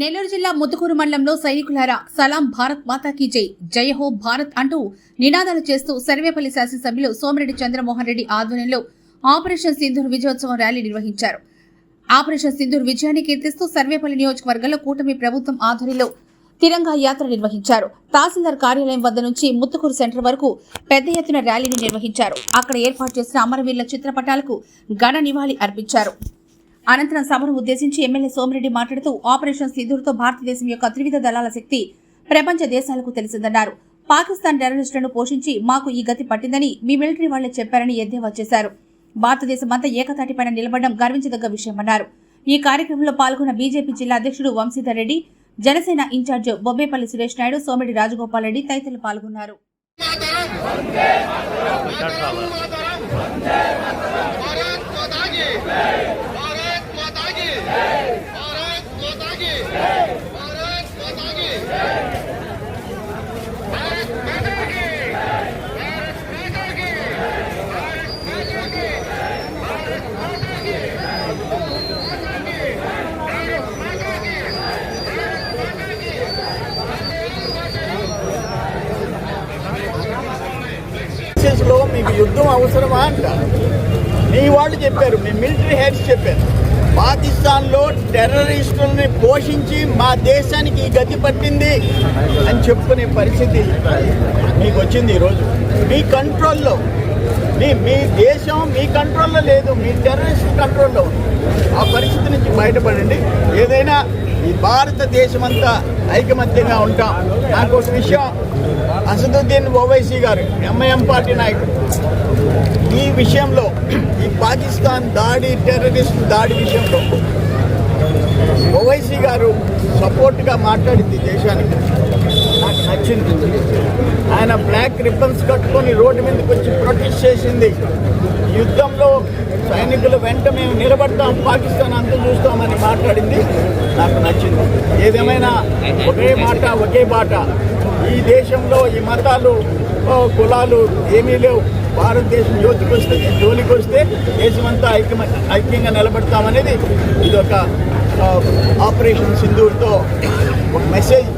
నెల్లూరు జిల్లా ముత్తుకూరు మండలంలో సైనికులారా సలాం భారత్ మాతాకి జై. జయ హో భారత్ అంటూ నినాదాలు చేస్తూ సర్వేపల్లి శాసనసభ్యులు సోమిరెడ్డి చంద్రమోహన్ రెడ్డి ఆధ్వర్యంలో ఆపరేషన్ సింధూర్ విజయోత్సవం ర్యాలీ నిర్వహించారు. ఆపరేషన్ సింధూర్ విజయాన్ని కీర్తిస్తూ సర్వేపల్లి నియోజకవర్గంలో కూటమి ప్రభుత్వం ఆధ్వర్యంలో తిరంగా యాత్ర నిర్వహించారు. తహసీల్దార్ కార్యాలయం వద్ద నుంచి ముత్తుకూరు సెంటర్ వరకు పెద్ద ఎత్తున ర్యాలీని నిర్వహించారు. అక్కడ ఏర్పాటు చేసిన అమరవీరుల చిత్రపటాలకు ఘన నివాళి అర్పించారు. అనంతరం సభను ఉద్దేశించి ఎమ్మెల్యే సోమిరెడ్డి మాట్లాడుతూ ఆపరేషన్ సింధూర్తో భారతదేశం యొక్క త్రివిధ దళాల శక్తి ప్రపంచ దేశాలకు తెలిసిందన్నారు. పాకిస్తాన్ టెర్రరిస్టులను పోషించి మాకు ఈ గతి పట్టిందని మీ మిలిటరీ వాళ్ళే చెప్పారని ఎద్దేవా చేశారు. భారతదేశం అంతా ఏకతాటిపైన నిలబడడం గర్వించదగ్గ విషయమన్నారు. ఈ కార్యక్రమంలో పాల్గొన్న బీజేపీ జిల్లా అధ్యక్షుడు వంశీధర్ రెడ్డి జనసేన ఇన్ఛార్జ్ బొబ్బేపల్లి సురేష్ నాయుడు సోమిడి రాజగోపాల్ రెడ్డి తదితరులు పాల్గొన్నారు. ఎలక్షన్స్ మీకు యుద్ధం అవసరమా అంట మీ వాళ్ళు చెప్పారు మీ మిలిటరీ హెడ్స్ చెప్పారు పాకిస్తాన్లో టెర్రరిస్టులని టెర్రరిస్టుల్ని పోషించి మా దేశానికి ఈ గతి పట్టింది అని చెప్పుకునే పరిస్థితి మీకు వచ్చింది ఈరోజు. మీ కంట్రోల్లో మీ మీ దేశం మీ కంట్రోల్లో లేదు మీ టెర్రరిస్ట్ కంట్రోల్లో ఆ పరిస్థితి నుంచి బయటపడండి. ఏదైనా ఈ భారతదేశం అంతా ఐకమత్యంగా ఉంటాం. నాకు ఒక విషయం అసదుద్దీన్ ఓవైసీ గారు ఎంఐఎం పార్టీ నాయకుడు. ఈ విషయంలో ఈ పాకిస్తాన్ దాడి టెర్రరిస్ట్ దాడి విషయంలో ఓవైసీ గారు సపోర్ట్గా మాట్లాడింది దేశానికి. నాకు నచ్చింది. ఆయన బ్లాక్ రిబ్బన్స్ కట్టుకొని రోడ్డు మీదకి వచ్చి ప్రొటెస్ట్ చేసింది. యుద్ధంలో సైనికులు వెంట మేము నిలబడతాం పాకిస్తాన్ అంతా చూస్తామని మాట్లాడింది. నాకు నచ్చింది. ఏదేమైనా ఒకే మాట ఒకే బాట. ఈ దేశంలో ఈ మతాలు కులాలు ఏమీ లేవు. భారతదేశం జ్యోతికి వస్తే జోలికి వస్తే దేశమంతా ఐక్య ఐక్యంగా నిలబడతామనేది ఇది ఒక ఆపరేషన్ సింధూర్తో ఒక మెసేజ్.